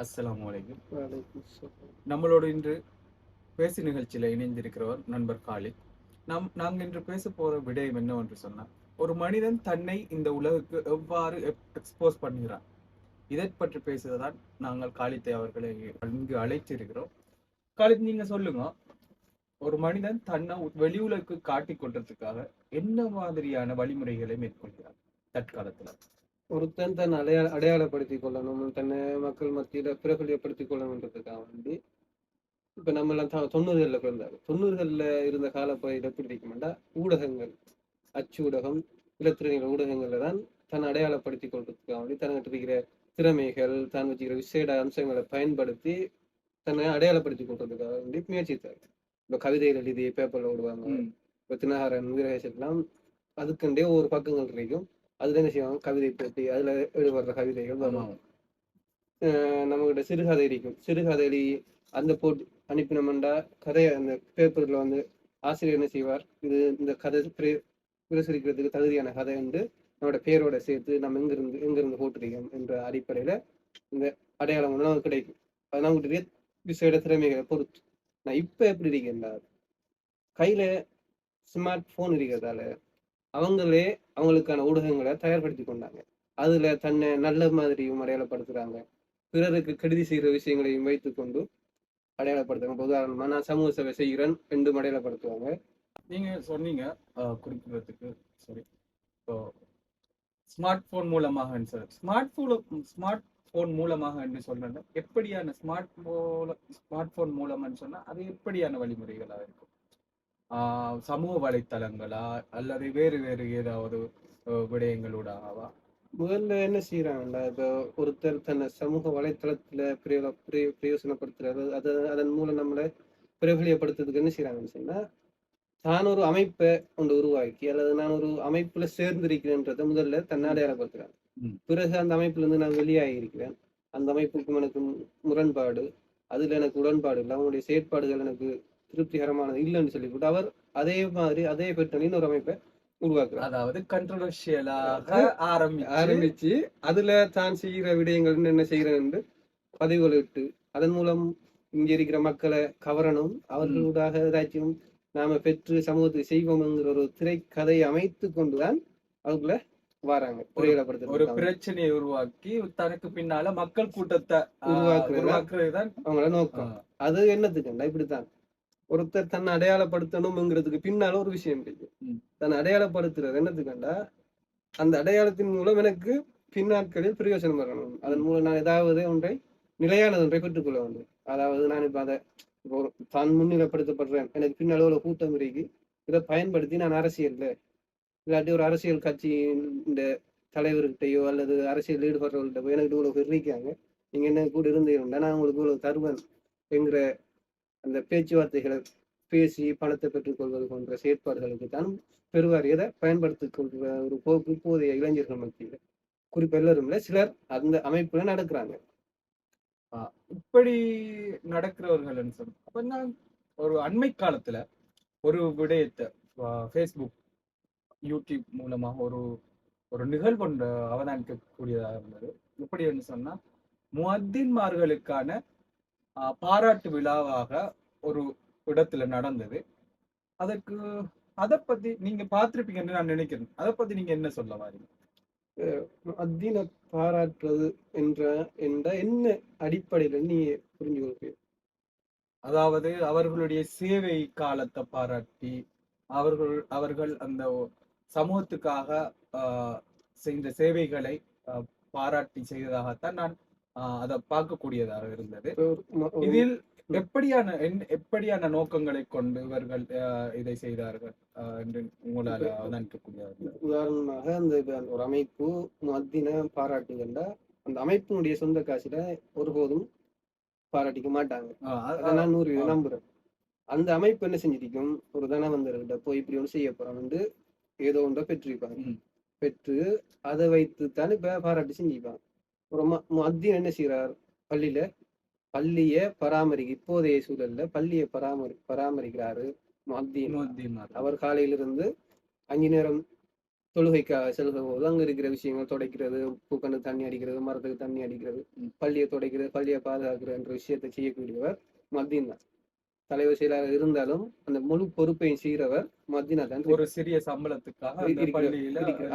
அலைக்கும். வலைக்கும். நம்மளோடு இன்று பேசி நிகழ்ச்சியில் இணைந்திருக்கிறவர் நண்பர் காலித். நாம் நாங்கள் இன்று பேச போற விடயம் என்னவென்று சொன்னால் ஒரு மனிதன் தன்னை இந்த உலகுக்கு எவ்வாறு எக்ஸ்போஸ் பண்ணுகிறான்? இதை பற்றி பேசுவதுதான் நாங்கள் காலித்தை அவர்களை இங்கு அழைத்திருக்கிறோம். காலித் நீங்க சொல்லுங்க ஒரு மனிதன் தன்னை வெளி உலகுக்கு காட்டிக் கொள்றதுக்காக என்ன மாதிரியான வழிமுறைகளை மேற்கொள்கிறான் தற்காலத்துல? ஒருத்தன் தன் அடையா அடையாளப்படுத்திக் கொள்ளணும். தன்னை மக்கள் மத்தியில பிரபலியப்படுத்திக் கொள்ளணுன்றதுக்காக வேண்டி. இப்ப நம்ம எல்லாம் தொண்ணூறுகள்ல பிறந்தாரு. தொண்ணூறுகள்ல இருந்த காலப்பகுதியில் எப்படி இருக்குமெண்டா ஊடகங்கள். அச்சு ஊடகம் இலத்திரனியல் ஊடகங்கள்ல தான் தன்னை அடையாளப்படுத்திக் கொள்றதுக்காக வேண்டி தனக்கிட்ட இருக்கிற திறமைகள் தான் வச்சுக்கிற விசேட அம்சங்களை பயன்படுத்தி தன்னை அடையாளப்படுத்திக் கொள்றதுக்காக வேண்டி முயற்சித்தார். இப்ப கவிதைகள் எழுதி பேப்பர்ல விடுவாங்க. இப்ப தினகரன் வீரகேஷ் எல்லாம் அதுக்குண்டே ஒரு பக்கங்கள் இருக்கும் என்ன செய்வாங்க? கவிதை போட்டி அதுல எழுதுற கவிதைகள். அஹ் நம்மகிட்ட சிறுகதை இருக்கும். சிறுகதை அந்த போட்டி அனுப்பினோம்டா கதையை அந்த பேப்பர்ல வந்து ஆசிரியர் என்ன செய்வார்? இது இந்த கதை பிர- பிரசுரிக்கிறதுக்கு தகுதியான கதை என்று நம்மளோட பேரோட சேர்த்து நம்ம எங்கிருந்து எங்கிருந்து போட்டிருக்கோம் என்ற அடிப்படையில இந்த அடையாளம் நமக்கு கிடைக்கும். அது நமக்கு விசேட திறமைகளை பொறுத்து. நான் இப்ப எப்படி இருக்கேன்டா? கையில ஸ்மார்ட் போன் இருக்கிறதால அவங்களே அவங்களுக்கான ஊடகங்களை தயார்படுத்தி கொண்டாங்க. அதுல தன்னை நல்ல மாதிரியும் அடையாளப்படுத்துறாங்க. பிறருக்கு கெடுதி செய்கிற விஷயங்களையும் வைத்துக்கொண்டு அடையாளப்படுத்துறாங்க. உதாரணமா நான் சமூக சேவை செய்கிறேன் ரெண்டும் அடையாளப்படுத்துவாங்க. நீங்க சொன்னீங்க அஹ், குறிப்பிடுறதுக்கு சரி இப்போ ஸ்மார்ட் போன் மூலமாக sir smart phone smart phone மூலமாக என்று சொல்றேன் எப்படியான ஸ்மார்ட் மூல ஸ்மார்ட் போன் மூலம்னு சொன்னா அது எப்படியான வழிமுறைகளாக இருக்கும்? சமூக வலைத்தளங்களா அல்லது வேறு வேறு ஏதாவது அஹ், விடயங்களூடாகவா முதல்ல என்ன செய்யறாங்கல்ல இப்போ ஒருத்தர் தன்னை சமூக வலைத்தளத்துல பிரயோக பிரயோ- அது அதன் மூலம் நம்மளை பிரபலியப்படுத்துறதுக்கு என்ன செய்யறாங்கன்னு சொன்னா தான் ஒரு அமைப்பை ஒன்று உருவாக்கி அல்லது நான் ஒரு அமைப்புல சேர்ந்திருக்கிறேன்றதை முதல்ல தன்னை அடையாளப்படுத்துறாங்க. பிறகு அந்த அமைப்புல இருந்து நான் வெளியாகி இருக்கிறேன் அந்த அமைப்புக்கும் எனக்கு முரண்பாடு அதுல எனக்கு உடன்பாடு இல்லை. அவங்களுடைய செயற்பாடுகள் எனக்கு திருப்திகரமானது இல்லைன்னு சொல்லி போட்டு அவர் அதே மாதிரி அதே பெற்றனின் ஒரு அமைப்பை உருவாக்குறார். அதாவது கண்ட்ரோவர்ஷியலாக ஆரம்பிச்சு அதுல தான் செய்கிற விடயங்கள் என்ன செய்கிறேன் என்று பதிவுகள் இட்டு அதன் மூலம் இங்க இருக்கிற மக்களை கவரணும். அவர்களூடாக ஏதாச்சும் நாம பெற்று சமூகத்துக்கு செய்வோம்ங்கிற ஒரு திரைக்கதையை அமைத்து கொண்டுதான் அவங்கள வராங்க. ஒரு பிரச்சனையை உருவாக்கி தனக்கு பின்னால மக்கள் கூட்டத்தை? உருவாக்குறது தான் அவங்கள நோக்கம். அது என்னத்துக்குண்டா இப்படித்தான். ஒருத்தர் தன்னை அடையாளப்படுத்தணும்ங்கிறதுக்கு பின்னால ஒரு விஷயம் இருக்கு. தன்னை அடையாளப்படுத்துறது என்னத்துக்குண்டா அந்த அடையாளத்தின் மூலம் எனக்கு பின்னாட்களில் பிரயோஜனம் வரணும். அதன் மூலம் நான் ஏதாவது ஒன்றை நிலையானது ஒன்றை பெற்றுக்கொள்ள வேண்டும். அதாவது நான் இப்ப அதை தான் முன்னிலைப்படுத்தப்படுறேன். எனக்கு பின்னால ஒரு கூட்டம் இருக்கு. இதை பயன்படுத்தி நான் அரசியல்ல இல்லாட்டி ஒரு அரசியல் கட்சியின் தலைவர்கிட்டயோ அல்லது அரசியல் ஈடுபடுறவர்கள்ட்ட போய் எனக்கு இவ்வளவு பேர் இருக்காங்க. நீங்க என்ன கூட இருந்தீங்கன்னா நான் உங்களுக்கு இவ்வளவு தருவேன் என்கிற அந்த பேச்சுவார்த்தைகளை பேசி பலத்தை பெற்றுக்கொள்வது போன்ற செயற்பாடுகளுக்கு தான் பெருவாரியதை பயன்படுத்திக் கொள்கிற ஒரு போக்கு இப்போதைய இளைஞர்கள் மத்தியில். குறிப்பா எல்லாரும் சிலர் அந்த அமைப்புல நடக்கிறாங்க. இப்படி நடக்கிறவர்கள் சொன்ன அப்ப நான் ஒரு அண்மை காலத்துல ஒரு விடயத்தை ஃபேஸ்புக் யூடியூப் மூலமாக ஒரு ஒரு நிகழ்வு அவதானிக்கக்கூடியதாக இருந்தது. எப்படின்னு சொன்னா முஹத்தின்மார்களுக்கான பாராட்டு விழாவாக ஒரு இடத்துல நடந்தது. அதற்கு அதை பத்தி நீங்க பார்த்திருப்பீங்கன்னு நான் நினைக்கிறேன். அதை பத்தி நீங்க என்ன சொல்ல வாரீங்க? அத்தீன பாராட்டுறது என்ற என்ற என்ன அடிப்படையில நீ புரிஞ்சு கொள்கிறீங்க அதாவது அவர்களுடைய சேவை காலத்தை பாராட்டி அவர்கள் அவர்கள் அந்த சமூகத்துக்காக ஆஹ், செய்த சேவைகளை பாராட்டி செய்ததாகத்தான் நான் அதை பார்க்கக்கூடியதாக இருந்தது. இதில் எப்படியான எப்படியான நோக்கங்களை கொண்டு இவர்கள் இதை செய்தார்கள் என்று உங்களால் அவதானிக்கக்கூடியதாக இருந்தது உதாரணமாக அந்த ஒரு அமைப்பு மத்தின பாராட்டுகள்ல அந்த அமைப்பினுடைய சொந்த காசுல ஒருபோதும் பாராட்டிக்க மாட்டாங்க. ஆஹ், அ- அதை நான் நூறு. நம்புறேன். அந்த அமைப்பு என்ன செஞ்சிருக்கும்? ஒரு தனவந்தர்கிட்ட போய் இப்படி ஒன்று செய்ய போறோம் வந்து ஏதோ ஒன்றை பெற்றிருப்பாங்க. பெற்று அதை வைத்து தான் இப்ப பாராட்டி செஞ்சுப்பாங்க ஒரு மத்தியம் என்ன செய்யறார் பள்ளியில பள்ளியை பராமரிக்க இப்போதைய சூழல்ல பள்ளியை பராமரி பராமரிக்கிறாரு. அவர் காலையிலிருந்து அஞ்சு நேரம் தொழுகைக்காக செல்கிற போது அங்க இருக்கிற விஷயங்கள் துடைக்கிறது பூக்கண்டு தண்ணி அடிக்கிறது மரத்துக்கு தண்ணி அடிக்கிறது. பள்ளியை துடைக்கிறது பள்ளியை பாதுகாக்கிறன்ற விஷயத்தை செய்யக்கூடியவர் மத்தியன் தான் தலைவர் செயலாளர் இருந்தாலும் அந்த முழு பொறுப்பையும் செய்கிறவர் மத்தியனா தான் ஒரு சிறிய சம்பளத்துக்காக.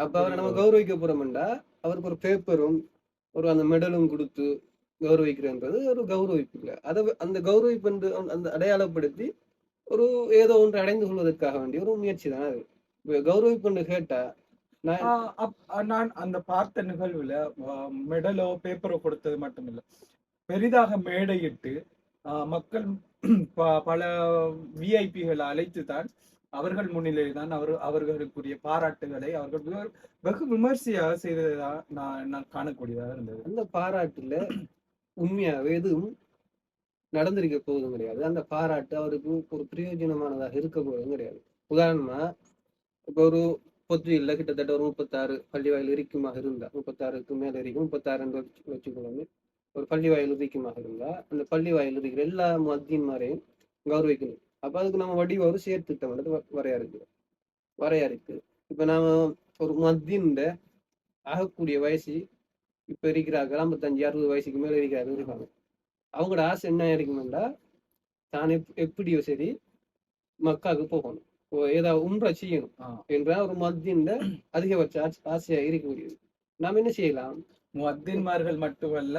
அப்ப அவரை நம்ம கௌரவிக்க போறோம்டா அவருக்கு ஒரு பேப்பரும் ஒரு அந்த மெடலும் கொடுத்து கௌரவிக்கிறேன்றது ஒரு கௌரவிப்பு இல்லை. அதை அந்த கௌரவிப்பு என்று அந்த- அடையாளப்படுத்தி ஒரு ஏதோ ஒன்று அடைந்து கொள்வதற்காக வேண்டிய ஒரு முயற்சி தான் அது. இப்ப கௌரவிப்புன்னு கேட்டா நான் அப்- நான் அந்த பார்த்த நிகழ்வுல மெடலோ பேப்பரோ கொடுத்தது மட்டும் பெரிதாக மேடையிட்டு மக்கள் ப- பல விஐபிகளை அழைத்து தான் அவர்கள் முன்னிலையில் தான் அவர் அவர்களுக்குரிய பாராட்டுகளை அவர்கள் வெகு- விமர்சையாக செய்ததா நான் நான் காணக்கூடியதாக இருந்தது. அந்த பாராட்டுல உண்மையாவே எதுவும் நடந்திருக்க போவதும் கிடையாது. அந்த பாராட்டு அவருக்கு ஒரு பிரயோஜனமானதாக இருக்க போவதும் கிடையாது. உதாரணமா இப்போ ஒரு பொத்துவில்ல கிட்டத்தட்ட ஒரு முப்பத்தாறு பள்ளி வாயில் இருக்குமாக இருந்தா முப்பத்தாறுக்கு மேல இருக்கும் முப்பத்தாறு வச்சுக்கொள்ளுங்க ஒரு பள்ளி வாயில் இருக்குமாக இருந்தா அந்த பள்ளி வாயில் இருக்கிற எல்லா மத்தியன்மாரையும் கௌரவிக்கணும். அப்ப அதுக்கு நம்ம வடிவ ஒரு சேர்த்திட்டம் வந்து வ- வரையறுக்கு வரையறுக்கு இப்ப நாம ஒரு மத்தியன்ட ஆகக்கூடிய வயசு இப்ப இருக்கிறாங்க. ஐம்பத்தஞ்சு அறுபது வயசுக்கு மேல இருக்கிறாங்க இருக்காங்க. அவங்களோட ஆசை என்ன இருக்குமெண்டா தான் எப் எப்படியோ சரி மக்காவுக்கு போகணும். ஏதாவது உம்ரா செய்யணும் என்ற ஒரு மத்தியன்ட அதிகபட்ச ஆசை- ஆசையா இருக்கக்கூடியது. நாம் என்ன செய்யலாம்? முஅத்தின்மார்கள் மட்டுமல்ல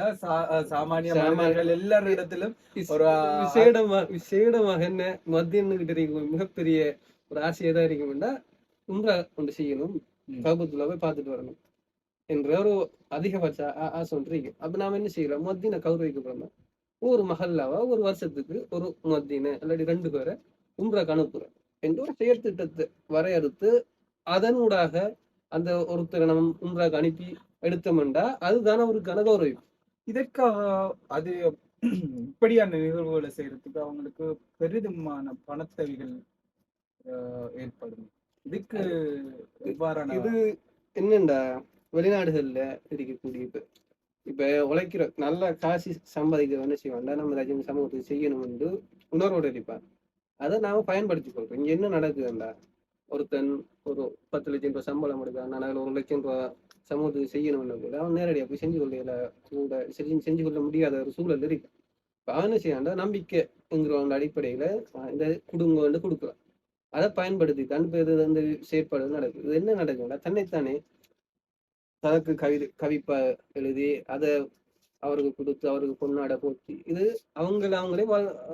சாமானிய மனிதர்கள் எல்லாரிடத்திலும் ஒரு விசேடமா விசேடமாக என்ன மத்தியன்கிட்ட இருக்கும் மிகப்பெரிய ஒரு ஆசையா தான் இருக்குமெண்டா உம்ரா ஒன்று செய்யணும். கபத்துல போய் பார்த்துட்டு வரணும். என்ற ஒரு அதிகபட்ச ஆசை ஒன்று இருக்கு. அப்ப நாம என்ன செய்யலாம்? மத்தியனை கௌரவிக்கப்படுறோம் ஒரு மஹல்லாவா ஒரு வருஷத்துக்கு ஒரு மத்தியனை இல்லாட்டி ரெண்டு பேரை உம்ராக்கு அனுப்புறோம் என்ற ஒரு செயல் திட்டத்தை வரையறுத்து அதனூடாக அந்த ஒருத்தரை நம்ம உம்ராக்கு அனுப்பி எடுத்தோம்டா அதுதானே அவருக்கான கௌரவிப்பு இதற்காக அது இப்படியான நிகழ்வுகளை செய்யறதுக்கு அவங்களுக்கு பெரிதுமான பணத்தேவைகள் ஏற்படும். இதுக்கு எவ்வாறான இது என்னண்டா வெளிநாடுகள்ல இருக்கக்கூடிய இப்ப இப்ப உழைக்கிற நல்ல காசு சம்பாதிக்கிற என்ன செய்வான்டா நம்ம ஏதாச்சும் சமூகத்துக்கு செய்யணும் என்று உணர்வோடு இருப்பான் அதை நாம பயன்படுத்தி கொள்றோம். இங்க என்ன நடக்குதுண்டா? ஒருத்தன் ஒரு பத்து லட்சம் ரூபாய் சம்பளம் அதுல ஒரு லட்சம் ரூபாய் சமூகத்துக்கு செய்யணும்னு கூட அவன் நேரடியா போய் செஞ்சு கொள்ள கூட செஞ்சு செஞ்சு கொள்ள முடியாத ஒரு சூழல் இருக்கு. இப்போ அவன் செய்யாண்டா நம்பிக்கைங்கிற அடிப்படையில இந்த குடுங்க வந்து கொடுக்குறான். அதை பயன்படுத்தி தான் இப்ப இந்த செயற்பாடு நடக்குது. இது என்ன நடக்குதுன்னா தன்னைத்தானே தனக்கு கவிதை கவிப்பா எழுதி அதை அவருக்கு கொடுத்து அவருக்கு பொன்னாடை போட்டி இது அவங்கள அவங்களே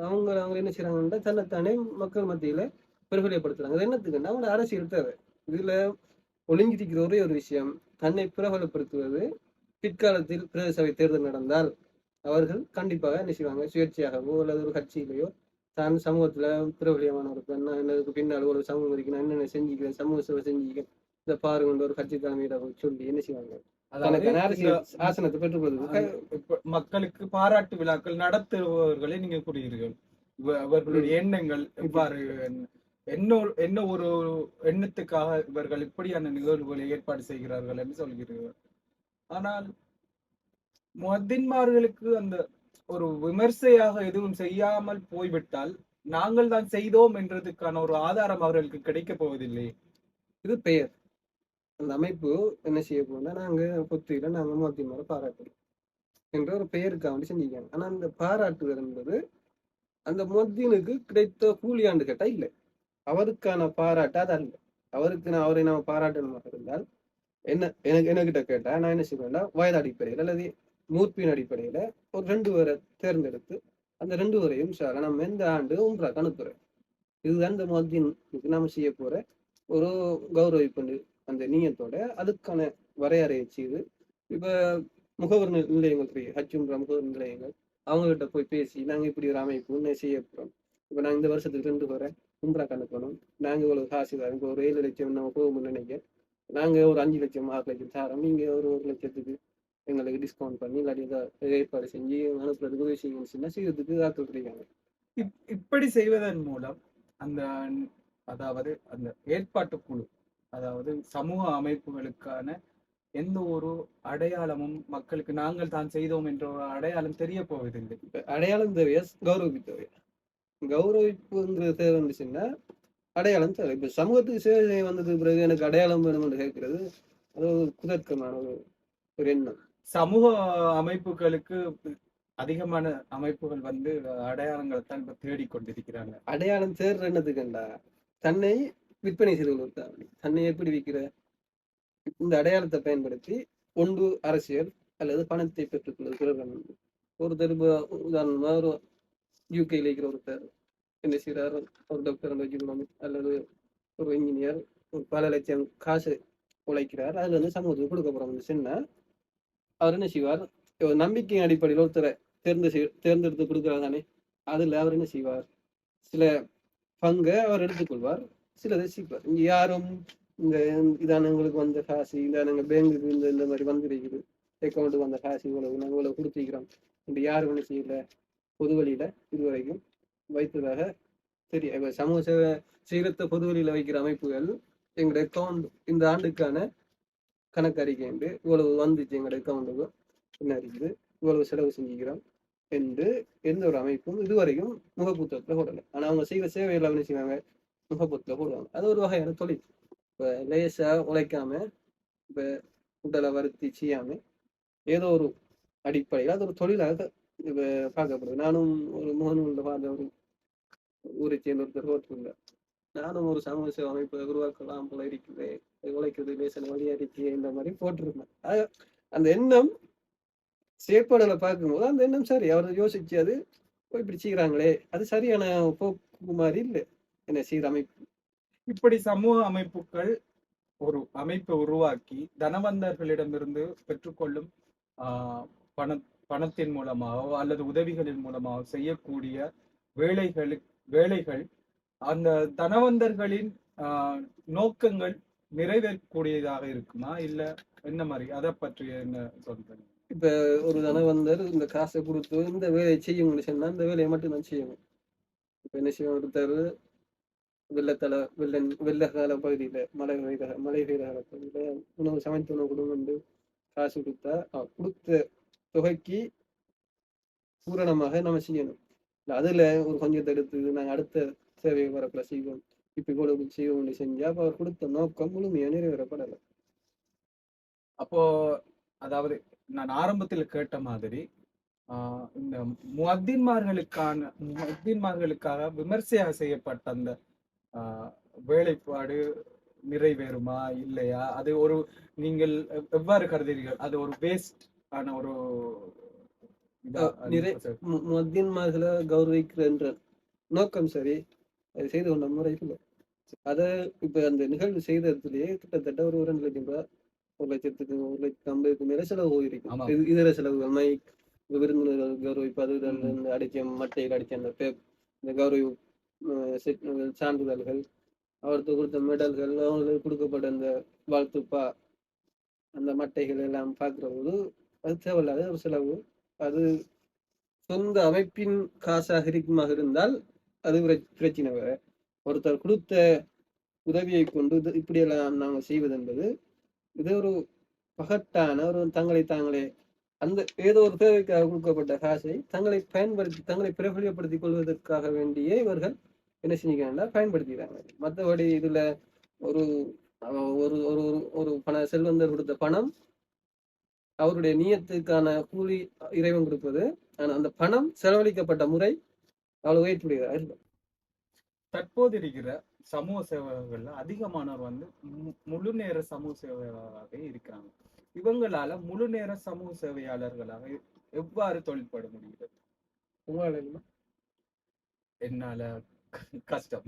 அவங்க அவங்க என்ன செய்யறாங்கன்னா தன்னைத்தானே மக்கள் மத்தியில பிரபலியப்படுத்துறாங்க. அது என்னத்துக்குன்னா அவங்க அரசியல் தேவை. இதுல ஒளிஞ்சிருக்கிற ஒரே ஒரு விஷயம் தன்னை பிரபலப்படுத்துவது பிற்காலத்தில் பிரதேச சபை தேர்தல் நடந்தால் அவர்கள் கண்டிப்பாக என்ன செய்வாங்க? சுயேட்சையாகவோ அல்லது ஒரு கட்சியிலேயோ தான் சமூகத்துல பிரபலியமான ஒரு பெண் நான் எனக்கு பின்னால் ஒரு சமூகம் இருக்கு நான் என்னென்ன செஞ்சுக்கிறேன் சமூக சேவை செஞ்சுக்கிறேன் இதை பாருங்க ஒரு கட்சி தலைமையிட சொல்லி என்ன செய்வாங்க? இந்த- ஆசனத்தை பெற்றுக் அந்த இப்ப மக்களுக்கு பாராட்டு விழாக்கள் நடத்துபவர்களை நீங்க கூறுகிறீர்கள். அவர்களுடைய எண்ணங்கள் இவ்வாறு என்ன ஒரு- என்ன ஒரு எண்ணத்துக்காக இவர்கள் இப்படியான நிகழ்வுகளை ஏற்பாடு செய்கிறார்கள் என்று சொல்கிறீர்கள். ஆனால் முஹத்தின்மார்களுக்கு அந்த ஒரு விமர்சையாக எதுவும் செய்யாமல் போய்விட்டால் நாங்கள் தான் செய்தோம் என்றதுக்கான ஒரு ஆதாரம் அவர்களுக்கு கிடைக்க போவதில்லை. இது பெயர். அந்த அமைப்பு என்ன செய்ய போனா நாங்க பொத்தியில நாங்க மூர்த்தி பாராட்டுறோம் என்ற ஒரு பெயருக்காக வேண்டி செஞ்சுக்காங்க ஆனா அந்த பாராட்டுதல் என்பது அந்த மொத்தினுக்கு கிடைத்த கூலியாண்டு கேட்டா இல்லை. அவருக்கான பாராட்டு அது அல்ல. அவருக்கு நான் அவரை நம்ம பாராட்டணுமாக இருந்தால் என்ன எனக்கு என்கிட்ட கேட்டா நான் என்ன செய்வேன்னா வயது அடிப்படையில் அல்லது மூர்ப்பின் அடிப்படையில ஒரு ரெண்டு பேரை தேர்ந்தெடுத்து அந்த ரெண்டு பேரையும் சார் நம்ம எந்த ஆண்டு உம்ராக்கு அனுப்புறேன். இதுதான் இந்த மொத்தினுக்கு நாம செய்ய போற ஒரு கௌரவிப்பு அந்த நீயத்தோட அதுக்கான வரையறையை செய்து இப்ப முகவர் நிலையங்கள் இருக்கு. ஹச்சுன்ற முகவர் நிலையங்கள். அவங்ககிட்ட போய் பேசி நாங்க இப்படி ஒரு அமைப்பு செய்ய போறோம். இப்ப நாங்க இந்த வருஷத்துக்கு ரெண்டு பேரை உம்ராக்கு அனுப்பணும் நாங்க இவ்வளவு காசு தரோம் இப்போ ஒரு ஏழு லட்சம் நம்ம போகும்னு நினைக்க நாங்க ஒரு அஞ்சு லட்சம் ஆறு லட்சம் தரோம். நீங்க ஒரு ஒரு லட்சத்துக்கு எங்களுக்கு டிஸ்கவுண்ட் பண்ணி இல்லாட்டி ஏற்பாடு செஞ்சு அனுப்புறதுக்கு உதவி செய்யுங்கன்னு சொன்னா செய்யறதுக்கு ஆட்கள் கிடைக்காங்க இப்- இப்படி செய்வதன் மூலம் அந்த அதாவது அந்த ஏற்பாட்டு குழு அதாவது சமூக அமைப்புகளுக்கான எந்த ஒரு அடையாளமும் மக்களுக்கு நாங்கள் தான் செய்தோம் என்ற ஒரு அடையாளம் தெரிய போவதில்லை. அடையாளம் தேவையா கௌரவிப்பு தேவையா கௌரவிப்புங்கிறது தேவை இருந்துச்சுன்னா அடையாளம் தேவை. இப்ப சமூகத்துக்கு சேவை செய்ய வந்ததுக்கு பிறகு எனக்கு அடையாளம் வேணும்னு கேட்கிறது அது ஒரு குதர்க்கமான ஒரு ஒரு எண்ணம். சமூக அமைப்புகளுக்கு அதிகமான அமைப்புகள் வந்து அடையாளங்களை தான் இப்ப தேடிக்கொண்டிருக்கிறாங்க. அடையாளம் தேடுற எண்ணத்துக்குண்டா தன்னை விற்பனை செய்து கொள்வதுதான் தன்னை எப்படி விற்கிற? இந்த அடையாளத்தை பயன்படுத்தி ஒன்று அரசியல் அல்லது பணத்தை பெற்றுக்கொள்வது. பிறர் ஒருத்தர் இப்போ உதாரணமா ஒரு யூகேல இருக்கிற ஒருத்தர் என்ன செய்கிறார் ஒரு டாக்டர் வச்சுக்கணும் அல்லது ஒரு இன்ஜினியர் ஒரு பல லட்சம் காசு உழைக்கிறார் அதுல இருந்து சமூகத்துக்கு கொடுக்க போறோம் சின்ன அவர் என்ன செய்வார் நம்பிக்கையின் அடிப்படையில் ஒருத்தரை தேர்ந்து தேர்ந்தெடுத்து கொடுக்குறாரு தானே அதுல அவர் என்ன செய்வார் சில பங்கை அவர் எடுத்துக்கொள்வார் சிலதை செய்வார் இங்க யாரும் இந்த இதான உங்களுக்கு வந்த காசு இதான எங்க பேங்குக்கு இந்த இந்த மாதிரி வந்திருக்குது அக்கௌண்ட்டுக்கு வந்த காசு இவ்வளவு நாங்கள் இவ்வளவு கொடுத்துக்கிறோம் இப்படி யாரும் என்ன செய்யல பொது வழியில இதுவரைக்கும் வைத்ததாக தெரியும். இப்ப சமூக சேவை செய்யறத பொது வழியில வைக்கிற அமைப்புகள் எங்களோட அக்கௌண்ட் இந்த ஆண்டுக்கான கணக்கு அறிக்கை என்று இவ்வளவு வந்துச்சு எங்களோட அக்கௌண்ட்டுக்கு என்ன இருக்குது? இவ்வளவு செலவு செஞ்சுக்கிறோம் என்று எந்த ஒரு அமைப்பும் இதுவரைக்கும் முகப்புத்தகத்துல போடலை. ஆனா அவங்க செய்கிற சேவையில என்ன செய்வாங்க? முகப்புத்துல போடுவாங்க. அது ஒரு வகையான தொழில். இப்ப லேசா உழைக்காம இப்ப உடலை வருத்தி செய்யாம ஏதோ ஒரு அடிப்படையில் அது ஒரு தொழிலாக பார்க்கப்படுது. நானும் ஒரு முகநூலில் பார்த்த ஒரு ஊரை சேர்ந்த ஒருத்தர் ஹோட்டல்ல நானும் ஒரு சமூக சேவை அமைப்பை உருவாக்கலாம் போல இருக்குது உழைக்கிறது லேசன வழியா இருக்கு இந்த மாதிரி போட்டிருந்தேன் அந்த எண்ணம் செயற்பாடுகளை பார்க்கும்போது அந்த எண்ணம் சரி. அவர் யோசிச்சு அது போய் பிடிச்சிக்கிறாங்களே. அது சரியான போக்கு மாதிரி இல்லை. என்ன சீரமைப்பு. அமைப்பு இப்படி சமூக அமைப்புகள் ஒரு அமைப்பை உருவாக்கி தனவந்தர்களிடமிருந்து பெற்றுக்கொள்ளும் ஆஹ் பண பணத்தின் மூலமாகவோ அல்லது உதவிகளின் மூலமாக செய்யக்கூடிய வேலைகளு வேலைகள் அந்த தனவந்தர்களின் ஆஹ் நோக்கங்கள் நிறைவேறக்கூடியதாக இருக்குமா? இல்ல என்ன மாதிரி? அதை பற்றி என்ன சொல்றீங்க? இப்ப ஒரு தனவந்தர் இந்த காசை கொடுத்து இந்த வேலையை செய்ய சொன்னா இந்த வேலையை மட்டும் தான் செய்யணும். இப்ப என்ன செய்ய ஒருத்தர் வெள்ளத்தல வெள்ள வெள்ளகால பகுதியில மழை பெய்த மழை பெய்த கால பகுதியில உணவு சமைத்து உணவு கொடுங்க வந்து காசு கொடுத்தா கொடுத்த தொகைக்கு பூரணமாக நம்ம செய்யணும். அதுல ஒரு கொஞ்சத்தை எடுத்து நாங்க அடுத்த சேவை வரக்குள்ள செய்வோம். இப்ப இவ்வளவு செய்வோம்னு செஞ்சா அப்ப அவர் கொடுத்த நோக்கம் முழுமையா நிறைவேறப்படலை. அப்போ அதாவது நான் ஆரம்பத்தில் கேட்ட மாதிரி இந்த முஅத்தின்மார்களுக்கான முஅத்தின்மார்களுக்காக விமர்சையாக செய்யப்பட்ட அந்த வேலைப்பாடு நிறைவேறுமா இல்லையா? அது ஒரு நீங்கள் எவ்வாறு கருதுகிறீர்கள்? அது ஒரு வேஸ்ட் ஆன ஒரு நிறை- மு- முஅத்தின்மார்களை கௌரவிக்கிறன்ற நோக்கம் சரி அது செய்து கொண்ட முறை இல்லை அதை இப்ப அந்த நிகழ்வு செய்த இடத்துலயே கிட்டத்தட்ட ஒரு ரெண்டு லட்சம் ரூபாய் ஒரு லட்சத்துக்கு ஒரு லட்சத்து ஐம்பதுக்கு மேல செலவு போயிருக்கும். இதர செலவுகள் மைக் விருந்தினர்கள் கௌரவிப்பு அது அந்த அடிச்ச மட்டையில் அடிச்ச அந்த பேப் இந்த கௌரவி சான்றிதழ்கள் அவருக்கு கொடுத்த மெடல்கள் அவங்களுக்கு கொடுக்கப்பட்ட அந்த வாழ்த்துப்பா அந்த மட்டைகள் எல்லாம் பார்க்கிற போது அது தேவையில்லாத ஒரு செலவு. அது சொந்த அமைப்பின் காசாக இருக்குமாக இருந்தால் அது பிரச்சனை வேற. ஒருத்தர் கொடுத்த உதவியை கொண்டு இது இப்படியெல்லாம் நாங்கள் செய்வது என்பது இது ஒரு பகட்டான ஒரு தங்களை தாங்களே அந்த ஏதோ ஒரு தேவைக்காக கொடுக்கப்பட்ட காசை தங்களை பயன்படுத்தி தங்களை பிரபலியப்படுத்திக் கொள்வதற்காக வேண்டியே இவர்கள் என்ன செஞ்சுக்கிறாங்கன்னா பயன்படுத்திக்கிறாங்க. மற்றபடி இதுல ஒரு ஒரு ஒரு ஒரு- ஒரு பண செல்வந்தர் கொடுத்த பணம் அவருடைய நியத்துக்கான கூலி இறைவன் கொடுப்பது. ஆனா அந்த பணம் செலவழிக்கப்பட்ட முறை அவ்வளவு ஏற்புடையதா இல்லை தற்போது இருக்கிற சமூக சேவகர்கள்ல அதிகமானோர் வந்து முழு நேர சமூக சேவையாளராக இருக்கிறாங்க. இவங்களால முழு நேர சமூக சேவையாளர்களாக எவ்வாறு தொழில்பட முடிகிறது? உங்களால என்ன? என்னால கஷ்டம்.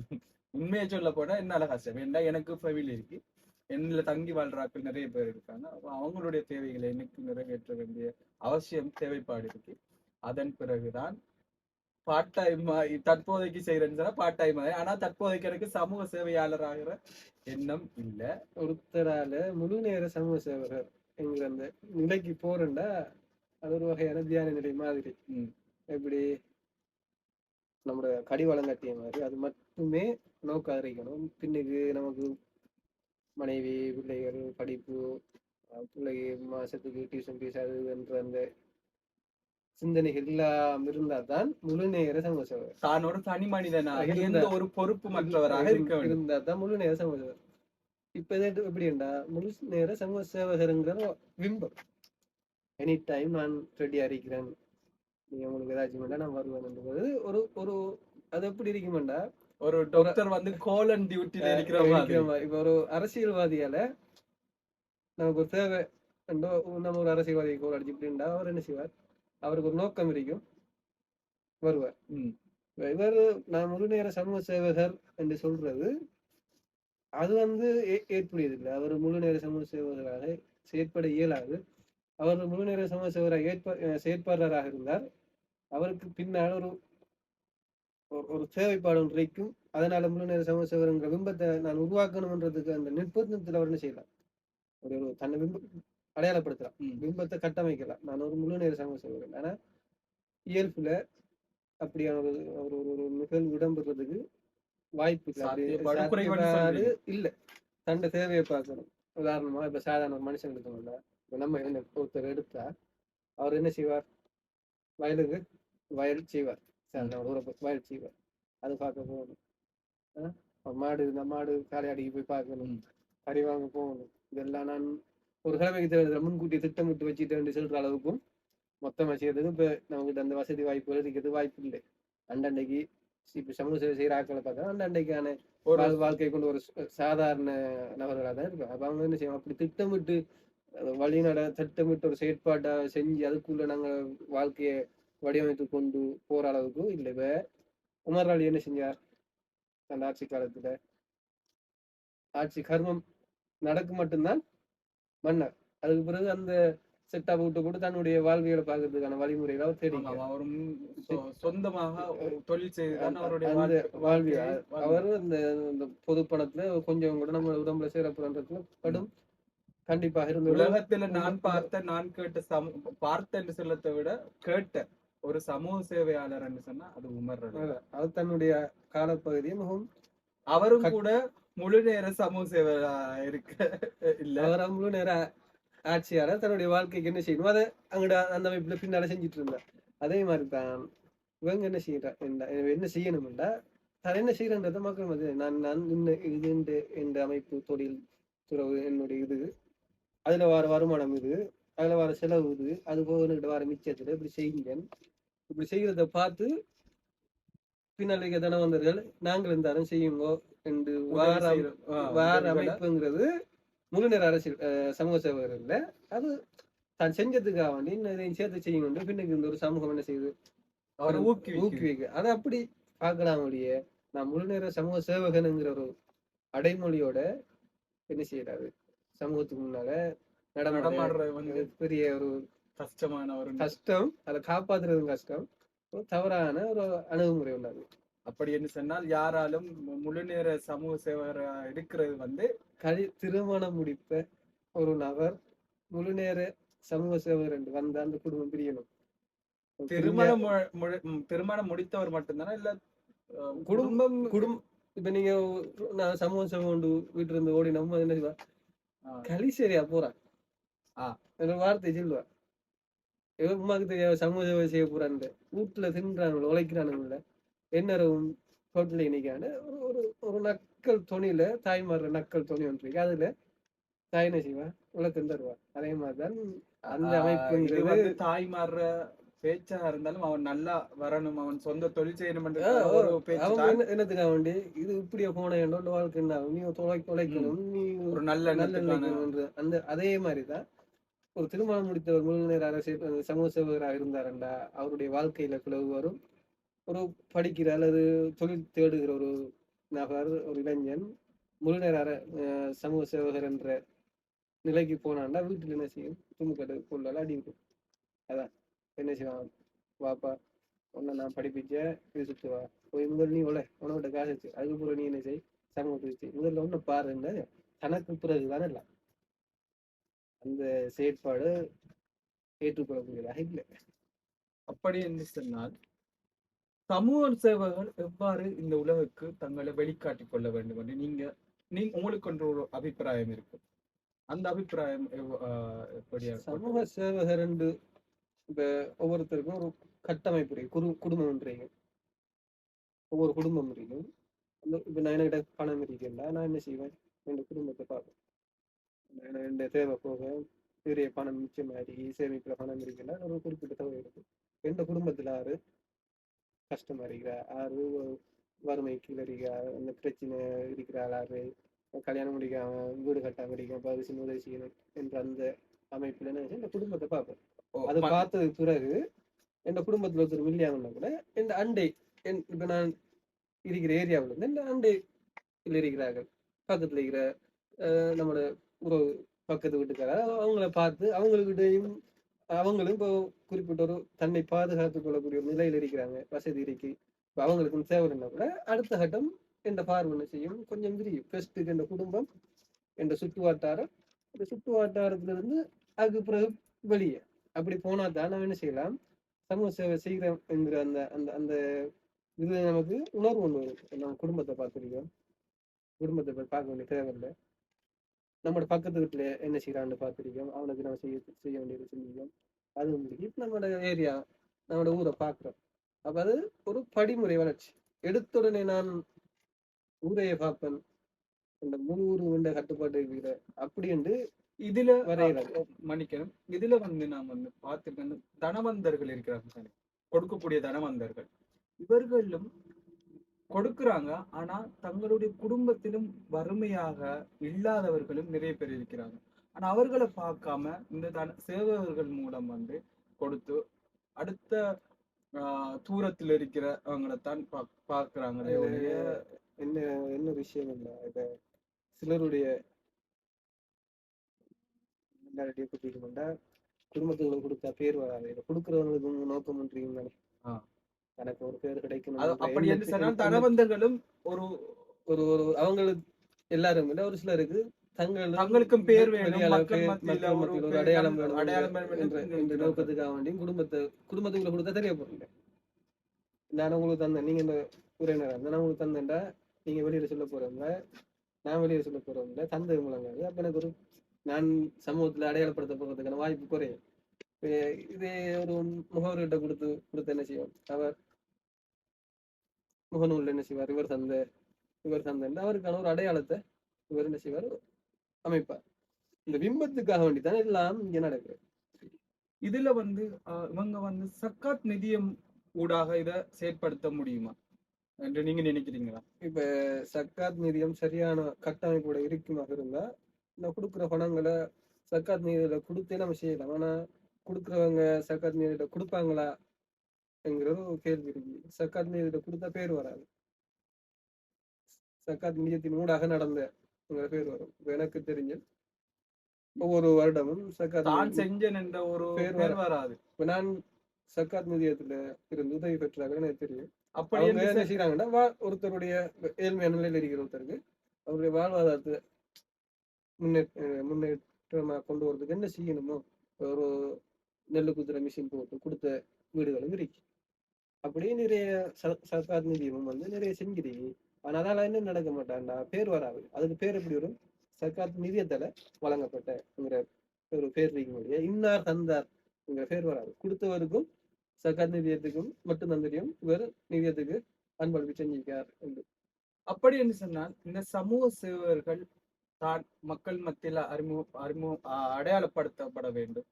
உண்மையை சொல்ல போனா என்னால கஷ்டம். ஏன்னா எனக்கு ஃபெவில் இருக்கு. என்னல தங்கி வாழ்றாக்கள் நிறைய பேர் இருக்காங்க. அவங்களுடைய தேவைகளை எனக்கு நிறைவேற்ற வேண்டிய அவசியம் தேவைப்பாடு இருக்கு. அதன் பிறகுதான் பார்ட் டைம் தற்போதைக்கு செய்யறேன்னு சொன்னா பார்ட் டைம் ஆனா தற்போதைக்கு எனக்கு சமூக சேவையாளர் ஆகிற எண்ணம் இல்ல. ஒருத்தரால முழு நேர சமூக சேவகர் என்கிற அந்த நிலைக்கு போறேன்டா அது ஒரு வகையான தியான நிலை மாதிரி. எப்படி? நம்மளோட கடிவாளம் கட்டிய மாதிரி அது மட்டுமே நோக்கம் அறிக்கணும் பின்னுக்கு நமக்கு மனைவி பிள்ளைகள் படிப்பு அஹ் பிள்ளைக்கு மாசத்துக்கு டியூஷன் ஃபீஸ் அது என்ற அந்த சிந்தனைகள் இல்லாம இருந்தா தான் முழு நேர சமூக சேவகர் தான் ஒரு தனி மனிதனாக எந்த ஒரு பொறுப்பு மற்றவராக இருக்க இருந்தா தான் முழு நேர சமூக இப்ப இது எப்படின்னா முழு நேர சமூக சேவகருங்கிற பிம்பம். எனி டைம் நான் ரெடியா இருக்கிறேன். நீங்க உங்களுக்கு ஏதாச்சும் வேண்டாம் நான் வருவேன்ன்றது ஒரு ஒரு அது எப்படி இருக்குமெண்டா ஒரு டாக்டர் வந்து கோலன் டியூட்டில இருக்கிற மாதிரி. இப்ப ஒரு அரசியல்வாதியால நமக்கு ஒரு தேவை நம்ம ஒரு அரசியல்வாதியை கோல் அடிச்சுட்டா அவர் என்ன செய்வார்? அவருக்கு ஒரு நோக்கம் இருக்கும். வருவார். இவர் நான் முழு நேர சமூக சேவகர் என்று சொல்றது அது வந்து ஏ- ஏற்புடையதில்லை. அவர் முழு நேர சமூக சேவகராக செயற்பட இயலாது. அவர் முழு நேர சமூக சேவகராக ஏற்ப செயற்பாளராக இருந்தார். அவருக்கு பின்னால் ஒரு ஒரு- ஒரு தேவைப்பாடு ஒன்று இருக்கும் அதனால முழு நேர சமூக சேவகங்கிற பிம்பத்தை நான் உருவாக்கணும்ன்றதுக்கு அந்த நிர்பந்தத்தில் அவர் என்ன செய்யலாம்? ஒரு ஒரு தன்னை பிம்பம் அடையாளப்படுத்தலாம். பிம்பத்தை கட்டமைக்கலாம். நான் ஒரு முழு நேர சமூக சேவகன். ஆனா இயல்புல அப்படியான ஒரு ஒரு ஒரு ஒரு நிகழ்வு இடம்பெறதுக்கு வாய்ப்பு இல்லை. தன்னை தேவையை பார்க்கணும். உதாரணமா இப்ப சாதாரண ஒரு மனுஷன் எடுத்தோம்ல இப்ப நம்ம ஒருத்தர் எடுத்தா அவர் என்ன செய்வார்? வயலுக்கு வயல் செய்வார். ஒரு ஊரை செய்வார் அது பார்க்க போகணும். மாடு இந்த மாடு காளையாடிக்கு போய் பார்க்கணும். கறி வாங்க போகணும். இதெல்லாம் நான் ஒரு கிழமைக்கு தேவை முன்கூட்டி திட்டமிட்டு வச்சுட்டு சொல்ற அளவுக்கும் மொத்தமா செய்யறதுக்கு இப்ப நம்மகிட்ட அந்த வசதி வாய்ப்புகள் இருக்கிறது வாய்ப்பு இல்லை. அண்டண்டைக்கு இப்ப சமூக சேவை செய்யற ஆட்களை பார்த்தா அண்டண்டைக்கான ஒரு வாழ்- வாழ்க்கை கொண்டு ஒரு சாதாரண நபர்களாக தான் இருப்பாங்க. அப்ப அவங்க என்ன செய்வாங்க? அப்படி திட்டமிட்டு வழிநட திட்டமிட்டு ஒரு செயற்பாட்டை செஞ்சு அதுக்குள்ள நாங்க வாழ்க்கையை வடிவமைத்து கொண்டு போற அளவுக்கு இல்லை இப்ப உமர் அலி என்ன செஞ்சார்? அந்த ஆட்சி காலத்துல. ஆட்சி கர்மம் நடக்க மட்டும்தான் மன்னர். அதுக்கு பிறகு அந்த விட்டு போட்டு தன்னுடைய வாழ்வியலை பார்க்கறதுக்கான வழிமுறைகளை அவர் தேடி அவரும் சொந்தமாக ஒரு தொழில் வாழ்க்கை- வாழ்வியல் அவர் அந்த அந்த பொது பணத்துல கொஞ்சம் கூட நம்ம உடம்புல சேரப்படுறதுல கடும் கண்டிப்பாக இருந்து உலகத்துல நான் பார்த்த நான் கேட்ட சமூ பார்த்த என்று சொல்லத்தை விட கேட்ட ஒரு சமூக சேவையாளர் சொன்னா அது உமர். அது தன்னுடைய காலப்பகுதியை மிகவும் அவரும் கூட முழு நேர சமூக சேவையா இருக்க இல்ல. அவர் முழு நேர ஆட்சியாளர். தன்னுடைய வாழ்க்கைக்கு என்ன செய்யணும்? அதை அங்கட அந்த அமைப்புல பின்னால செஞ்சுட்டு இருந்தார். அதே மாதிரி தான் இவங்க என்ன செய்யறா என்ன செய்யணும்டா தான் என்ன செய்யறன்றத மக்கள் மத்தியில நான் நான் இந்த இது இந்த இந்த அமைப்பு தொழில் துறவு என்னுடைய இது. அதுல வர வருமானம் இது அதுல வர செலவு இது அது போக வர மிச்சத்துல இப்படி செய்யுங்க இப்படி செய்யறத பார்த்து பின்னால் இருக்க தனவந்தர்கள் நாங்கள் இருந்தாலும் செய்யுங்கோ என்று வார வார அமைப்புங்கிறது முழு நேர அரசியல் சமூக சேவகர் இல்ல. அது தான் செஞ்சதுக்காக வேண்டி இன்னும் சேர்த்து செய்யணும் பின்னுக்கு இந்த ஒரு சமூகம் என்ன செய்யுது? அவர் ஊக்குவிக்கு ஊக்குவிக்க. அதை அப்படி பார்க்கலாம் ஒழிய நான் முழு நேர சமூக சேவகனுங்கிற ஒரு அடைமொழியோட என்ன செய்யறாரு? சமூகத்துக்கு முன்னால நடமாட நடமாடுறது வந்து பெரிய ஒரு கஷ்டமான ஒரு கஷ்டம். அதை காப்பாத்துறதும் கஷ்டம். ஒரு தவறான ஒரு அணுகுமுறை உள்ளது. அப்படி என்று சொன்னால் யாராலும் முழு நேர சமூக சேவகரா இருக்கிறது வந்து கலி திருமணம் முடிப்ப ஒரு நபர் முழு நேர சமூக சேவகர் என்று வந்த அந்த குடும்பம் பிரியணும். திருமணம் திருமணம் முடித்தவர் மட்டும்தானா? இல்ல குடும்பம் குடும்பம் இப்ப நீங்க நான் சமூக கொண்டு வீட்டுல இருந்து ஓடி நம்ம என்ன செய்வா. களி சரியா போறான் ஆ. என்ற வார்த்தை சொல்லுவா. உமாக்கு தெரியாத சமூக சேவை செய்ய போறான்னு வீட்டுல தின்றானுங்கள உழைக்கிறானுங்கள என்னரும் ஹோட்டல்ல இன்னைக்கான ஒரு ஒரு ஒரு நக்கல் துணியில தாய்மார் நக்கல் துணி ஒன்று இருக்கு. அதுல தாய் என்ன செய்வா? உலகத்தில் தருவா அதே மாதிரிதான் அந்த ஆஹ், இது அமைப்புங்கிறது வந்து தாய் மாறுற பேச்சா இருந்தாலும் அவன் நல்லா வரணும். அவன் சொந்த தொழில் செய்யணும் என்ற ஆ, ஒரு அவங்க பேச்சு என்ன என்னத்துக்காக வேண்டி? இது இப்படியே போன என்னோட வாழ்க்கை என்ன? நீ தொலை தொலைக்கணும். நீ ஒரு நல்ல நல்ல அந்த அதே மாதிரிதான் ஒரு திருமணம் முடித்தவர் ஒரு நேர அரசியல் சமூக சேவகராக இருந்தாரண்டா. அவருடைய வாழ்க்கையில பிளவு வரும். ஒரு படிக்கிற அல்லது தொழில் தேடுகிற ஒரு நபர் ஒரு இளைஞன் முழுநேர அர- சமூக சேவகர் என்ற நிலைக்கு போனாண்டா வீட்டில் என்ன செய்யும்? துணுக்கட்டு கொள்ளால அடிக்கும் அதான். என்ன செய்வான்? வாப்பா உன்னை நான் படிப்பிச்சேன் இது சுத்துவா. போய் முதல் நீ உள்ள உனக்கிட்ட காசு வச்சு அதுக்கப்புறம் நீ என்ன செய்? சமூகத்தை செய் முதல்ல ஒன்று பாருங்க தனக்கு பிறகுதானே இல்லை. அந்த செயற்பாடு ஏற்றுக்கொள்ளக்கூடியதாக இல்லை. அப்படி என்று சொன்னால் சமூக சேவகர்கள் எவ்வாறு இந்த உலகுக்கு தங்களை வெளிக்காட்டிக் கொள்ள வேண்டும் என்று நீங்க நீங்க உங்களுக்கு ஒன்று ஒரு அபிப்பிராயம் இருக்கு அந்த அபிப்பிராயம் எப்படியா சமூக சேவகர் என்று இப்ப ஒவ்வொருத்தருக்கும் ஒரு கட்டமைப்பு இருக்கு. குரு குடும்பம் இருக்கு ஒவ்வொரு குடும்பம் இருக்கும் அந்த இப்ப நான் என்கிட்ட பணம் இருக்கேன்டா நான் என்ன செய்வேன்? என் குடும்பத்தை பார்ப்பேன் என் தேவை போக பெரிய பணம் மிச்சம் மாதிரி சேமிப்புல பணம் இருக்குன்னா ஒரு குறிப்பிட்ட தொகை இருக்கு எந்த குடும்பத்துல ஆறு கஷ்டமா இருக்கிறா ஆறு வறுமை இருக்கா அந்த பிரச்சனை இருக்கிறாள் ஆறு. கல்யாணம் முடிக்காம வீடு கட்ட முடிக்காம பரிசு உதவி செய்யணும் என்ற அந்த அமைப்புல என்ன இந்த குடும்பத்தை பார்ப்பேன் அதை பார்த்தது பிறகு என் குடும்பத்துல ஒருத்தர் மில்லியாங்கன்னா கூட இந்த அண்டை என் இப்ப நான் இருக்கிற ஏரியாவில் இருந்து இந்த அண்டை இருக்கிறார்கள். பக்கத்துல இருக்கிற அஹ், நம்மளோட உறவு பக்கத்து வீட்டுக்காரர். அவங்கள பார்த்து அவங்களுக்கிட்டையும் அவங்களும் இப்போ குறிப்பிட்ட ஒரு தன்னை பாதுகாத்து கொள்ளக்கூடிய ஒரு நிலையில் இருக்கிறாங்க. வசதி இருக்கு. இப்போ அவங்களுக்கும் தேவைன்னா கூட அடுத்த கட்டம் என்ற பார்வனை செய்யும்? கொஞ்சம் விரியும். ஃபர்ஸ்ட்டுக்கு என்ற குடும்பம் என்ற சுற்றுவாட்டாரம். இந்த சுற்றுவாட்டாரத்துல இருந்து அதுக்கு பிறகு வெளியே. அப்படி போனா தான் நம்ம என்ன செய்யலாம்? சமூக சேவை செய்கிறோம் என்கிற அந்த அந்த அந்த இது நமக்கு உணர்வு ஒன்று வரும். நம்ம குடும்பத்தை பார்த்துருக்கோம். குடும்பத்தை பார்க்க வேண்டிய தேவையில்லை. நம்மளோட பக்கத்து வீட்டுல என்ன செய்யறான்னு பார்த்துருக்கோம் அவனுக்கு நம்ம செய்ய செய்ய வேண்டியது செஞ்சுக்கோம் அது வந்து இப்போ நம்மளோட ஏரியா நம்மளோட ஊரை பார்க்குறோம். அப்ப அது ஒரு படிமுறை வளர்ச்சி. எடுத்த உடனே நான் ஊரையை பார்ப்பேன். இந்த முழு ஊரு உண்ட கட்டுப்பாடு இருக்கிற அப்படி என்று இதுல. அஹ், மன்னிக்கணும். இதுல வந்து நாம் வந்து பார்த்துட்டு தனவந்தர்கள் இருக்கிறாங்க கொடுக்கக்கூடிய தனவந்தர்கள். இவர்களும் கொடுக்கறாங்க. ஆனா தங்களுடைய குடும்பத்திலும் வறுமையாக இல்லாதவர்களும் நிறைய பேர் இருக்கிறாங்க. ஆனா அவர்களை பார்க்காம இந்த தன சேவகர்கள் மூலம் வந்து கொடுத்து அடுத்த ஆஹ், தூரத்தில் இருக்கிற அவங்களைத்தான் பா பார்க்கறாங்களே என்ன என்ன விஷயம் இல்லை. இப்ப சிலருடைய குடும்பத்துக்கு கொடுத்தா பேர் வராது. இதை கொடுக்குறவங்களுக்கு நோக்கம் பண்றீங்க தானே. ஆ. எனக்கு ஒரு பேர் கிடைக்கணும் அப்படி என்று சொன்னால் தனவந்தர்களும் ஒரு ஒரு ஒரு அவங்களுக்கு எல்லாரும் இல்ல ஒரு சிலருக்கு தங்கள் தங்களுக்கும் பேர் வேணும், ஒரு அடையாளம் வேணும், அடையாளம் வேணும் என்ற. நோக்கத்துக்காக வேண்டி குடும்பத்தை குடும்பத்துக்குள்ள கொடுத்தா தெரிய போறீங்க நான் உங்களுக்கு தந்தேன். நீங்க இந்த உரையினரா நான் உங்களுக்கு தந்தேன்டா. நீங்க வெளியில சொல்ல போறவங்க நான் வெளியில சொல்ல போறவங்க தந்தை முழங்காது அப்ப எனக்கு ஒரு நான் சமூகத்துல அடையாளப்படுத்த போறதுக்கான வாய்ப்பு குறையும். இதே ஒரு முகவர்கிட்ட கொடுத்து கொடுத்து என்ன செய்வோம் அவர் முகநூல்ல என்ன செய்வார்? இவர் தந்த இவர் தந்தேன் அவருக்கான ஒரு அடையாளத்தை இவர் என்ன செய்வார்? அமைப்பார். இந்த பிம்பத்துக்காக வேண்டி தான் எல்லாம் இங்க நடக்குது இதுல வந்து இவங்க வந்து சக்காத் நிதியம் ஊடாக இத செயற்படுத்த முடியுமா? என்று நீங்க நினைக்கிறீங்களா? இப்ப சர்க்காத் நிதியம் சரியான கட்டமைப்போட இருக்குமாக இருந்தா இந்த கொடுக்குற பணங்களை சர்க்காத் நிதியில கொடுத்தே நம்ம செய்யலாம். ஆனா கொடுக்குறவங்க சர்க்காத் நிதியில கொடுப்பாங்களா? என்கிறது ஒரு கேள்வி இருக்கு. சர்க்காத் நிதியில கொடுத்தா பேர் வராது. சர்க்காத் நிதியத்தின் ஊடாக நடந்த பேர் வரும். எனக்கு தெரிஞ்சு. ஒவ்வொரு வருடமும் சர்க்காத் தான் நிதி- செஞ்சன் என்ற ஒரு பேர் வராது. நான் சர்க்காத் நிதியத்துல இருந்து உதவி பெற்றாங்க எனக்கு தெரியும். அப்படி என்ன செய்யறாங்கன்னா ஒருத்தருடைய ஏழ்மையான நிலையில் இருக்கிற ஒருத்தருக்கு அவருடைய வாழ்வாதாரத்தை முன்னேற்ற முன்னேற்றமா கொண்டு வரதுக்கு என்ன செய்யணுமோ? ஒரு நெல் குத்துற மிஷின் போட்டு கொடுத்த வீடுகளும் இருக்கு. அப்படியே நிறைய ச- சர்க்கார் நிதியமும் வந்து நிறைய செஞ்சிருக்கு ஆனா அதனால என்ன நடக்க மாட்டான்டா பேர் வராது. அதுக்கு பேர் எப்படி வரும்? சர்க்கார் நிதியத்தால வழங்கப்பட்டங்கிற ஒரு பேர் இருக்க இன்னார் தந்தார் பேர் வராது. கொடுத்தவருக்கும் சர்க்கார் நிதியத்துக்கும் மட்டும் தான் தெரியும். இவர் நிதியத்துக்கு அன்பளிப்பு செஞ்சிருக்கார் என்று. அப்படி என்று சொன்னால் இந்த சமூக சேவர்கள் தான் மக்கள் மத்தியில் அறிமுக அறிமுக அடையாளப்படுத்தப்பட வேண்டும்.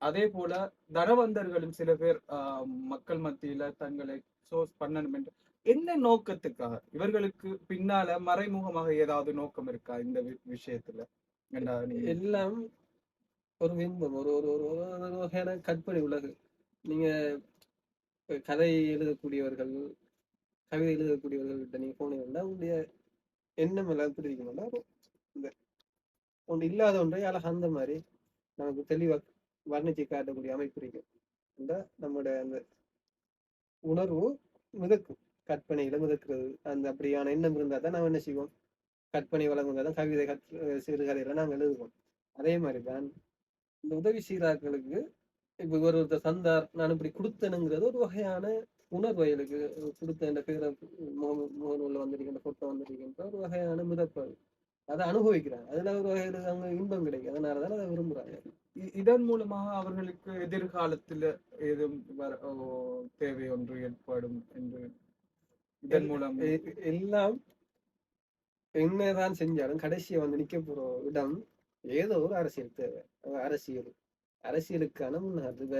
அதே போல தனவந்தர்களும் சில பேர் ஆஹ், மக்கள் மத்தியில தங்களை சோர்ஸ் பண்ணணும் என்று என்ன நோக்கத்துக்காக? இவர்களுக்கு பின்னால மறைமுகமாக ஏதாவது நோக்கம் இருக்கா இந்த வி- விஷயத்துல? எல்லாம் ஒரு விம்பம் ஒரு ஒரு ஒரு ஒரு வகையான கற்பனை உலகு. நீங்க கதை எழுதக்கூடியவர்கள் கவிதை எழுதக்கூடியவர்கள் கிட்ட நீங்க போனீங்கன்னா உங்களுடைய எண்ணம் எல்லாம் தெரிவிக்கணும்னா இந்த ஒன்று இல்லாத ஒன்றை அழகா அந்த மாதிரி நமக்கு தெளிவாக வர்ணிச்சு காட்டக்கூடிய அமைப்பு இருக்கு இந்த நம்முடைய அந்த உணர்வு மிதக்கும். கற்பனையில மிதக்கிறது. அந்த அப்படியான எண்ணம் இருந்தால் தான் நம்ம என்ன செய்வோம்? கற்பனை வழங்குவதா தான் கவிதை கற் சிறுகதையெல்லாம் நாங்கள் எழுதுவோம். அதே மாதிரி தான் இந்த உதவி சீராக்களுக்கு இப்ப ஒரு ஒருத்தர் சந்தார் நான் இப்படி கொடுத்தனுங்கிறது ஒரு வகையான உணர்வு எனக்கு. கொடுத்த இந்த பேரை முகநூலில் வந்திருக்கின்ற கொட்டம் வந்திருக்கின்ற ஒரு வகையான மிதப்பு அதை. அனுபவிக்கிறாங்க அதுல ஒரு வகையில அவங்க இன்பம் கிடைக்கும். அதனாலதான் அதை விரும்புறாங்க இதன் மூலமாக அவர்களுக்கு எதிர்காலத்துல ஏதும் தேவை ஒன்று ஏற்படும் என்று இதன் மூலம் எல்லாம் என்னதான் செஞ்சாலும் கடைசியா வந்து நிக்க போற இடம் ஏதோ ஒரு அரசியல் தேவை. அரசியல். அரசியலுக்கான முன்னேறத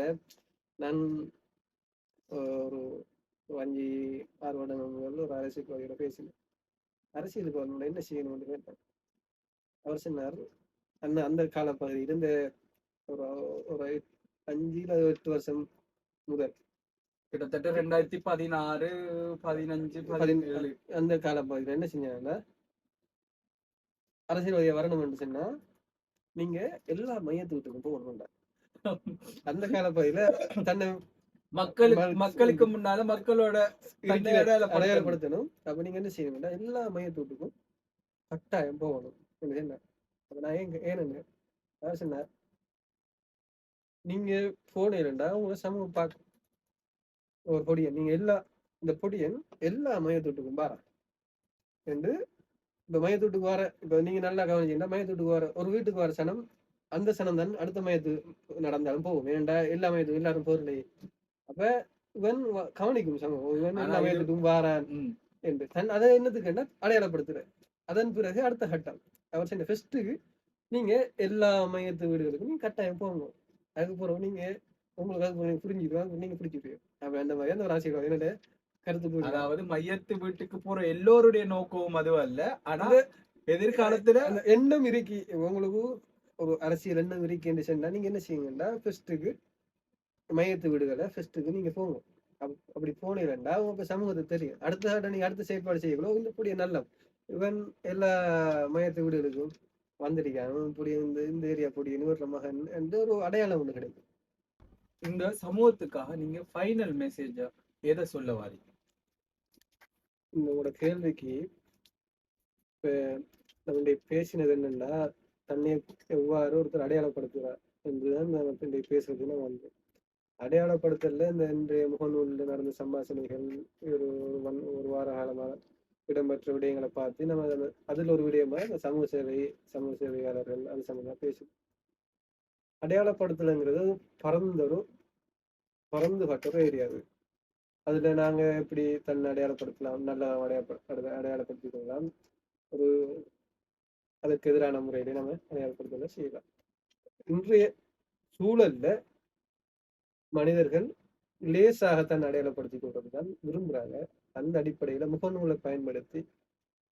நான் ஒரு அஞ்சு ஆறு முதல்ல ஒரு அரசியல்வாதியோட பேசினேன். அரசியலுக்கு வரணும்னா என்ன செய்யணும்னு கேட்டேன். அவர் சொன்னார் அந்த அந்த காலப்பகுதி இருந்த ஒரு ஒரு அஞ்சு இல்ல எட்டு வருஷம் முதல் கிட்டத்தட்ட ரெண்டாயிரத்தி பதினாறு பதினஞ்சு பதினேழு அந்த காலப்பகுதியில் என்ன செஞ்சாங்கன்னா அரசியல்வாதியா வரணும் என்று சொன்னா நீங்க எல்லா மையத்துக்கிட்டுக்கும் போகணும்டா அந்த காலப்பகுதியில தன்னை மக்களுக்கு மக்களுக்கு முன்னால மக்களோட அடையாளப்படுத்தணும். அப்ப நீங்க என்ன செய்யணும்னா எல்லா மையத்துக்கிட்டுக்கும் கட்டாயம் போகணும் சொன்னார் அப்ப நான் ஏன் ஏனுங்க சொன்னார் நீங்க போனீங்கன்னா உங்களை சமூகம் பார்க்க ஒரு பொடியன். நீங்க எல்லா இந்த பொடியன் எல்லா மையத்தொட்டுக்கும் பாரா என்று இப்ப மையத்தொட்டுக்கு வர இப்ப நீங்க நல்லா கவனிச்சீங்கன்னா மையத்தொட்டுக்கு வர ஒரு வீட்டுக்கு வர சனம் அந்த சனம் தான் அடுத்த மையத்துக்கு நடந்தாலும் போகும். ஏன்டா எல்லா மையத்துக்கும் எல்லாரும் போறலையே அப்ப இவன் கவனிக்கும் சமூகம். இவன் எல்லா மையத்துக்கும் வாரான். என்று. தன் அதை என்னத்துக்கு என்ன அடையாளப்படுத்துற. அதன் பிறகு அடுத்த கட்டம். அவர் சொன்ன ஃபர்ஸ்ட்டுக்கு நீங்க எல்லா மையத்து வீடுகளுக்கும் நீங்க கட்டாயம் போகணும் அதுக்கப்புறம் நீங்க உங்களுக்கு அது நீங்க புரிஞ்சுக்கலாம் நீங்க பிடிச்சிருப்பீங்க அப்ப அந்த மாதிரி அந்த ஒரு ஆசைகள். என்னோட கருத்து அதாவது மையத்து வீட்டுக்கு போற எல்லோருடைய நோக்கமும் அது அல்ல. ஆனா எதிர்காலத்துல எண்ணம் இருக்கி உங்களுக்கு ஒரு அரசியல் எண்ணம் இருக்குன்னு சொன்னா நீங்க என்ன செய்யுங்கன்னா ஃபர்ஸ்ட்டுக்கு மையத்து வீடுகளை ஃபர்ஸ்ட்டுக்கு நீங்க போங்க. அப்- அப்படி போனீங்கன்னா உங்க சமூகத்துக்கு தெரியும். அடுத்த நீங்க அடுத்த செயற்பாடு செய்யக்கூட இந்த புடிய நல்ல இவன் எல்லா மையத்து வீடுகளுக்கும் வந்திருக்கான். இப்படி இந்த இந்த ஏரியா புடிய நூறுல மகன் என்ற ஒரு அடையாளம் ஒண்ணு கிடைக்கும் இந்த சமூகத்துக்காக நீங்க ஃபைனல் மெசேஜ எதை சொல்ல வாரீங்க? உங்களோட கேள்விக்கு இப்ப நம்முடைய பேசினது என்னன்னா தன்னை எவ்வாறு ஒருத்தர் அடையாளப்படுத்துகிறார் என்றுதான் நான் இன்றைய பேசுறது நான் வந்தேன். அடையாளப்படுத்தல இந்த இன்றைய முகநூலில் நடந்த சம்பாஷணைகள் ஒரு ஒரு வார காலமாக இடம்பெற்ற விடயங்களை பார்த்து நம்ம அதுல- ஒரு விடயமா இந்த சமூக சேவை சமூக சேவையாளர்கள் அது சம்பந்தமாக பேசுவோம். அடையாளப்படுத்தலைங்கிறது பரந்தொரு பறந்துபட்ட ஒரு ஏரியா அது. அதுல நாங்க எப்படி தன்னை அடையாளப்படுத்தலாம் நல்லா அடையாளப்படு அடையாளப்படுத்திக் கொள்ளலாம் ஒரு அதுக்கு எதிரான முறையில நம்ம அடையாளப்படுத்தல செய்யலாம். இன்றைய சூழல்ல மனிதர்கள் லேசாக தன் அடையாளப்படுத்திக் கொள்றதுதான் விரும்புறாங்க. அந்த அடிப்படையில முகநூலை பயன்படுத்தி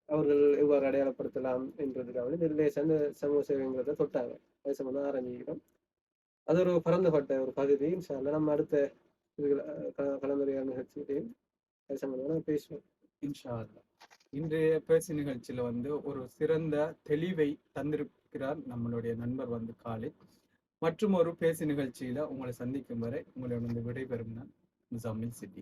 அவர்கள் எவ்வாறு அடையாளப்படுத்தலாம் என்றதுக்காக இந்த லேசா சமூக சேவைங்கிறத தொட்டாங்க. அது சம்பந்தம் ஆரம்பிக்கிறோம். அது ஒரு பரந்துபட்ட ஒரு பகுதி. இன்ஷா நம்ம அடுத்த இதுல கலந்துரையாடல் நிகழ்ச்சியிலையும் அது சம்பந்தமாக நம்ம பேசுவோம். இன்ஷா இன்றைய பேச்சு நிகழ்ச்சியில வந்து ஒரு சிறந்த தெளிவை தந்திருக்கிறார் நம்மளுடைய நண்பர் வந்து காலை. மற்றும் ஒரு பேச்சு நிகழ்ச்சியில உங்களை சந்திக்கும் வரை உங்களை வந்து விடைபெறும் நான் முசாமில் சிட்டி